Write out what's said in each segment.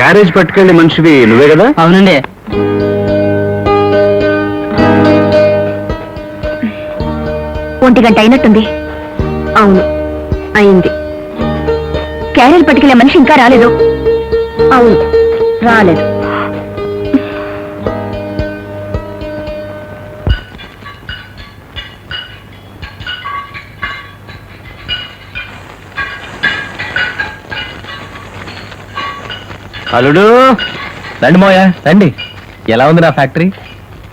Carriage పట్టుకెళ్ళి మనిషివి నువ్వే కదా? అవునండి. ఒంటి గంట అయినట్టుంది. అవును అయింది. క్యారెల్ పట్టుకెళ్ళే మనిషి ఇంకా రాలేదు. అవును రాలేదు. అల్లుడు! రండి మోయా రండి. ఎలా ఉంది నా ఫ్యాక్టరీ?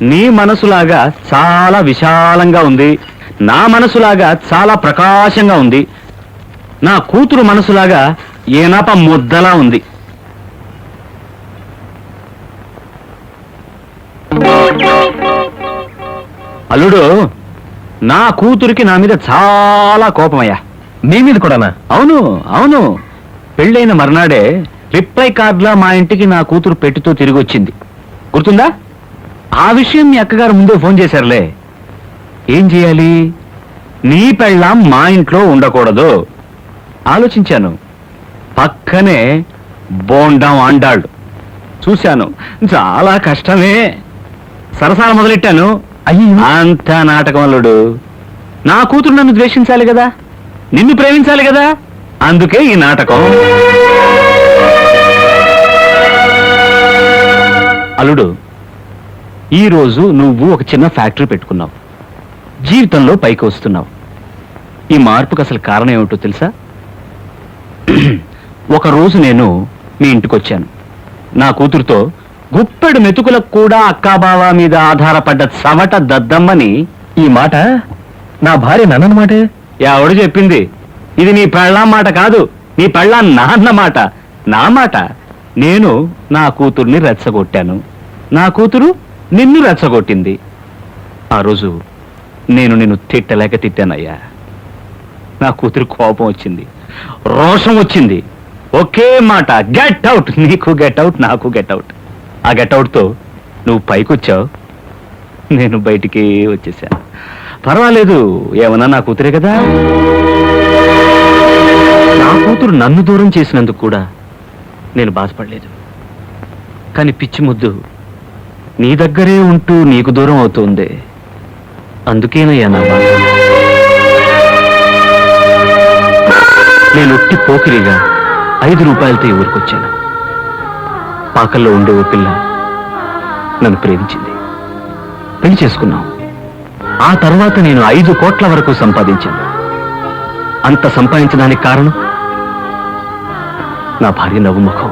నీ మనసులాగా చాలా విశాలంగా ఉంది. నా మనసులాగా చాలా ప్రకాశంగా ఉంది. నా కూతురు మనసులాగా ఏనాప ముద్దలా ఉంది. అల్లుడు నా కూతురికి నా మీద చాలా కోపమయ్యా. మీ మీద కూడానా? అవును అవును. పెళ్ళైన మర్నాడే రిప్లై కార్డులా మా ఇంటికి నా కూతురు పెట్టితో తిరిగి వచ్చింది. గుర్తుందా? ఆ విషయం మీ అక్కగారు ముందే ఫోన్ చేశారులే. ఏం చేయాలి? నీ పెళ్ళాం మా ఇంట్లో ఉండకూడదు. ఆలోచించాను. పక్కనే బోండం అండాళ్ళు చూశాను. చాలా కష్టమే. సరసాల మొదలెట్టాను. అయ్యో అంత నాటకం అల్లుడు. నా కూతురు నన్ను ద్వేషించాలి కదా? నిన్ను ప్రేమించాలి కదా? అందుకే ఈ నాటకం. అల్లుడు ఈరోజు నువ్వు ఒక చిన్న ఫ్యాక్టరీ పెట్టుకున్నావు. జీవితంలో పైకి వస్తున్నావు. ఈ మార్పుకు అసలు కారణం ఏమిటో తెలుసా? ఒక రోజు నేను మీ ఇంటికి వచ్చాను. నా కూతురుతో గుప్పెడు మెతుకులకు కూడా అక్కాబావ మీద ఆధారపడ్డ సమట దద్దమ్మని ఈ మాట నా భార్య నన్నమాట ఎవడు చెప్పింది. ఇది నీ పెళ్ళాం మాట కాదు నీ పెళ్ళాం నాన్న మాట. నా మాట నేను నా కూతుర్ని రెచ్చగొట్టాను. నా కూతురు నిన్ను రెచ్చగొట్టింది. ఆ రోజు నేను నిన్ను తిట్టలేక తిట్టానయ్యా. నా కూతురు కోపం వచ్చింది. రోషం వచ్చింది. ఒకే మాట గెట్ అవుట్ నీకు గెట్ అవుట్ నాకు గెట్ అవుట్ ఆ గెట్ అవుట్తో నువ్వు పైకొచ్చావు. నేను బయటికి వచ్చేసా. పర్వాలేదు ఏమన్నా నా కూతురే కదా. నా కూతురు నన్ను దూరం చేసినందుకు కూడా నేను బాధపడలేదు. కానీ పిచ్చి ముద్దు నీ దగ్గరే ఉంటూ నీకు దూరం అవుతుంది. అందుకేనయ్యా నా బాధ. నేను ఒట్టి పోకిరిగా ఐదు రూపాయలతో ఊరికొచ్చాను. పాకల్లో ఉండే ఓ పిల్ల నన్ను ప్రేమించింది. పెళ్ళి చేసుకున్నాం. ఆ తర్వాత నేను ఐదు కోట్ల వరకు సంపాదించాను. అంత సంపాదించడానికి కారణం? నా భార్య నవ్వు ముఖం.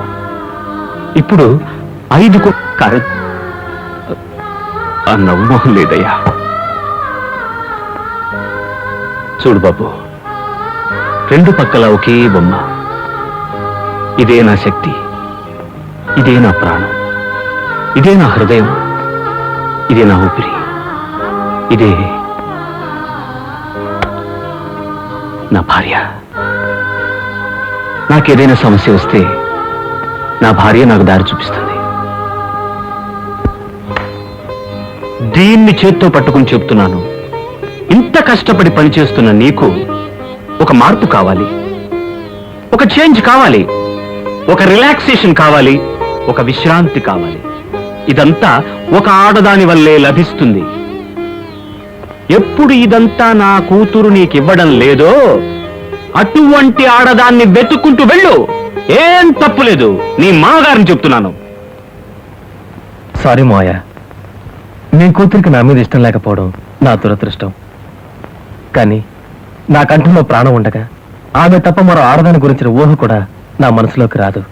ఇప్పుడు ఐదు కో కారణం ఆ నవ్వు మొహం లేదయ్యా. చూడు బాబు రెండు పక్కల ఒకే బొమ్మ. ఇదే నా శక్తి ఇదే నా ప్రాణం ఇదే నా హృదయం ఇదే నా ఊపిరి ఇదే నా భార్య. నాకేదైనా సమస్య వస్తే నా భార్య నాకు దారి చూపిస్తుంది. దీన్ని చేత్తో పట్టుకుని చెప్తున్నాను? ఇంత కష్టపడి పనిచేస్తున్న నీకు ఒక మార్పు కావాలి. ఒక చేంజ్ కావాలి. ఒక రిలాక్సేషన్ కావాలి. ఒక విశ్రాంతి కావాలి. ఇదంతా ఒక ఆడదాని వల్లే లభిస్తుంది. ఎప్పుడు ఇదంతా నా కూతురు నీకివ్వడం లేదో అటువంటి ఆడదాన్ని వెతుక్కుంటూ వెళ్ళు. ఏం తప్పులేదు నీ మామగారిని చెప్తున్నాను. సారీ మోయ నీ కూతురికి నా మీద ఇష్టం లేకపోవడం నా దురదృష్టం. కానీ నా కంఠంలో ప్రాణం ఉండగా ఆమె తప్ప మరో ఆడదాని గురించిన ఊహ కూడా నా మనసులోకి రాదు.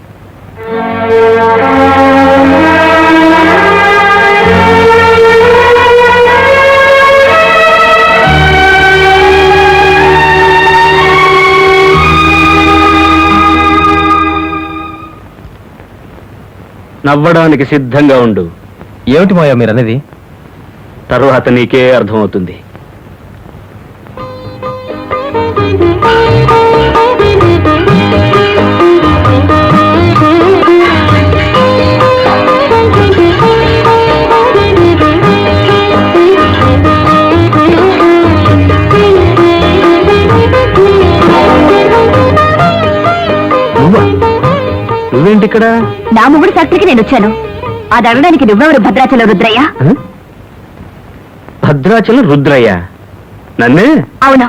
నవ్వడానికి సిద్ధంగా ఉండు. ఏమిటి మోయ మీరనేది? తరువాత నీకే అర్థమవుతుంది. ఇక్కడ నా మొగుడు ఫ్యాక్టరీకి నేను వచ్చాను. అది అడగడానికి నువ్వెవరు భద్రాచలం రుద్రయ్య? భద్రాచలం రుద్రయ్య? నన్నే? అవును.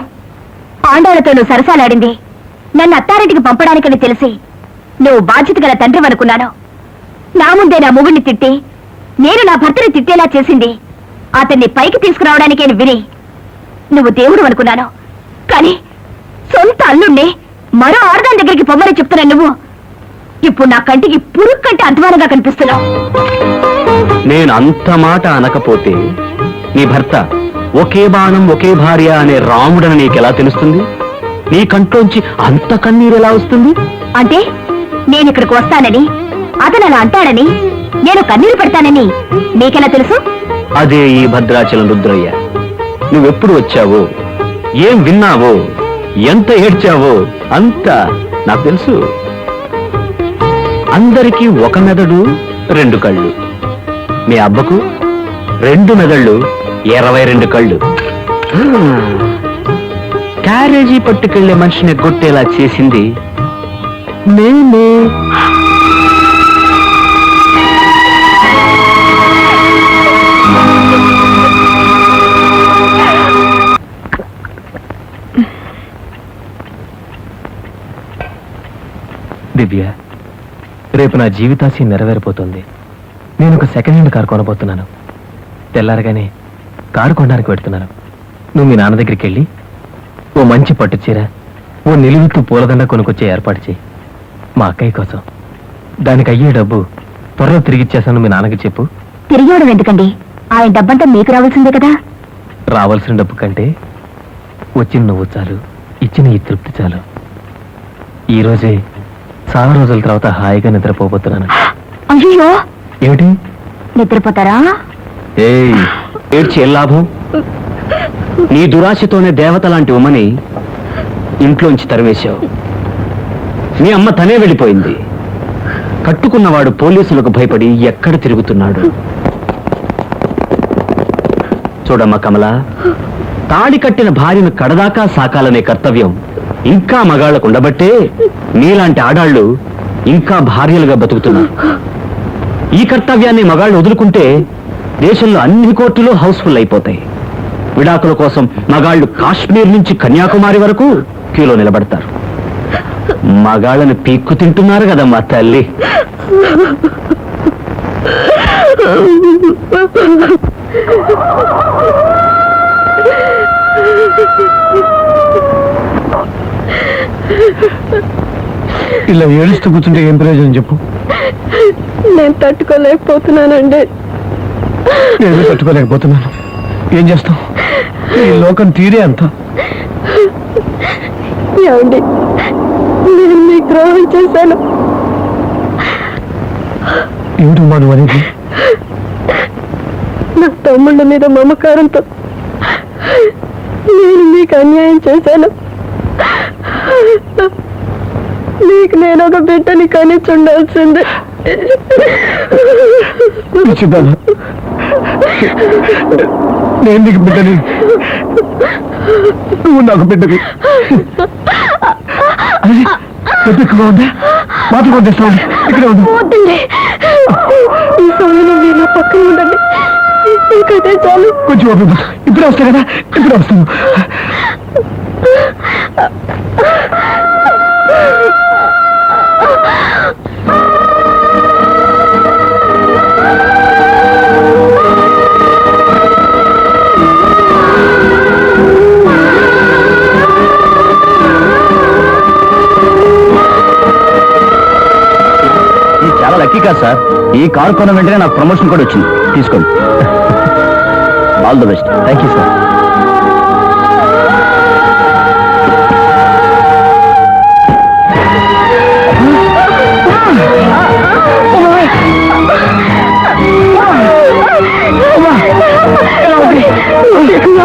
పాండవులతో నువ్వు సరసాలాడింది. నన్ను అత్తారింటికి పంపడానికని తెలిసి నువ్వు బాధ్యత గల తండ్రి అనుకున్నాను నా ముందే నా మొగుడిని తిట్టి నేను నా భర్తని తిట్టేలా చేసింది. అతన్ని పైకి తీసుకురావడానికే విని నువ్వు దేవుడు అనుకున్నాను కానీ సొంత అల్లుణ్ణి మరో ఆడదాని దగ్గరికి పొమ్మని చెప్తున్నా నువ్వు. ఇప్పుడు నా కంటికి పురుగు కంటే అధ్వానంగా కనిపిస్తున్నావు. నేను అంత మాట అనకపోతే నీ భర్త ఒకే బాణం ఒకే భార్య అనే రాముడని నీకెలా తెలుస్తుంది? నీ కంట్లోంచి అంత కన్నీరు ఎలా వస్తుంది? అంటే నేను ఇక్కడికి వస్తానని అతను అలా అంటాడని నేను కన్నీరు పెడతానని నీకెలా తెలుసు? అదే ఈ భద్రాచలం రుద్రయ్య. నువ్వెప్పుడు వచ్చావో ఏం విన్నావో ఎంత ఏడ్చావో అంతా నాకు తెలుసు. అందరికీ ఒక మెదడు రెండు కళ్ళు. మీ అబ్బకు రెండు మెదళ్ళు ఇరవై రెండు కళ్ళు. క్యారేజీ పట్టుకెళ్ళే మనిషిని కొట్టేలా చేసింది నేనే. దివ్య. రేపు నా జీవితాశయం నెరవేరిపోతుంది. నేను ఒక సెకండ్ హ్యాండ్ కారు కొనబోతున్నాను. తెల్లారగానే కారు కొనడానికి పెడుతున్నాను నువ్వు మీ నాన్న దగ్గరికి వెళ్ళి ఓ మంచి పట్టు చీర ఓ నిలువెత్తు పూలదండ కొనుక్కొచ్చే ఏర్పాటు చేయి. మా అక్కయ్య కోసం. దానికి అయ్యే డబ్బు త్వరలో తిరిగిచ్చేసాను మీ నాన్నకి చెప్పు. తిరిగేవడం ఎందుకండి? ఆయన డబ్బంతా మీకు రావాల్సిందే కదా? రావాల్సిన డబ్బు కంటే వచ్చిన నువ్వు చాలు ఇచ్చిన ఈ తృప్తి చాలు. ఈ రోజే చాలా రోజుల తర్వాత హాయిగా నిద్రపోబోతున్నాను. అయ్యో! ఏమిటి? నిద్రపోతారా? ఏడ్చి ఏం లాభం? నీ దురాశతోనే దేవత లాంటి ఉమ్మని ఇంట్లోంచి తరివేశావు నీ అమ్మ తనే వెళ్ళిపోయింది. కట్టుకున్నవాడు పోలీసులకు భయపడి ఎక్కడ తిరుగుతున్నాడు? చూడమ్మ కమల తాడి కట్టిన భార్యను కడదాకా సాకాలనే కర్తవ్యం ఇంకా మగాళ్ళకు ఉండబట్టే నీలాంటి ఆడాళ్ళు ఇంకా భార్యలుగా బతుకుతున్నారు. ఈ కర్తవ్యాన్ని మగాళ్ళు వదులుకుంటే దేశంలో అన్ని కోర్టులు హౌస్ఫుల్ అయిపోతాయి. విడాకుల కోసం మగాళ్ళు కాశ్మీర్ నుంచి కన్యాకుమారి వరకు క్యూలో నిలబడతారు. మగాళ్ళని పీక్కు తింటున్నారు కదమ్మా తల్లి. ఇలా ఏడుస్తూ కూర్చుంటే ఏం ప్రయోజనం చెప్పు? నేను తట్టుకోలేకపోతున్నానండి. నేను తట్టుకోలేకపోతున్నాను. ఏం చేస్తాం ఈ లోకం తీరే అంత. ఏమండి నేను మీకు ద్రోహం చేశాను. ఏమిటమ్మా నువ్వు అనేది? నా తమ్ముళ్ళ మీద మమకారంతో నేను మీకు అన్యాయం చేశాను. మీకు నేను ఒక బిడ్డని కనిచుండాల్సిందే. పిచ్చిదానా. నేను నీకు బిడ్డని. నువ్వు నాకు బిడ్డవి. అది ఎక్కువగా ఉందా మాత్రం కొట్టేస్తాను ఇక్కడ ఉంది వద్దండి. ఈ సమయంలో మీరు నా పక్కన ఉండండి. చాలు. కొంచెం. ఇప్పుడే వస్తా కదా? ఇప్పుడే వస్తాను. కాదు సార్. ఈ కారు కొన్న వెంటనే నాకు ప్రమోషన్ కూడా వచ్చింది. తీసుకోండి. All the best thank you sir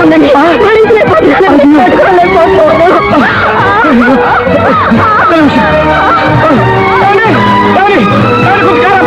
ఉండండి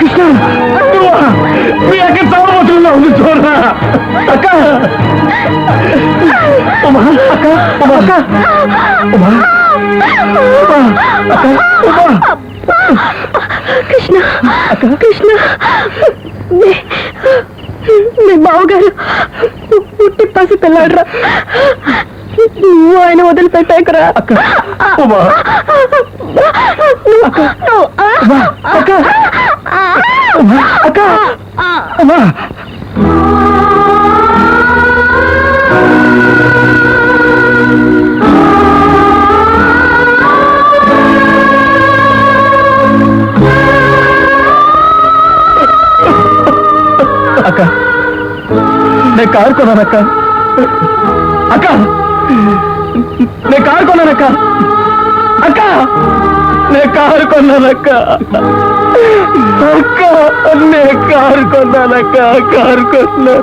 కృష్ణ? మీ అక్క చావబోతున్నా ఉంది చూడరా. అక్క. ఉమా అక్క ఉమా అక్క. ఉమా ఉమా, అక్క ఉమా కృష్ణ కృష్ణ. మీ- బావగారు పుట్టి పసి పిల్లాడరా. నువ్వు ఆయన వదిలిపెట్టాకరా. అక్క అక్క. అమ్మా. అక్క నేను కారు కొన్నానక్క అక్క నేను కారు కొన్నానక్క అక్క. నేను కారు కొన్నానక్క. అక్క నేను కారు కొన్నానక్క కారు కొన్నా.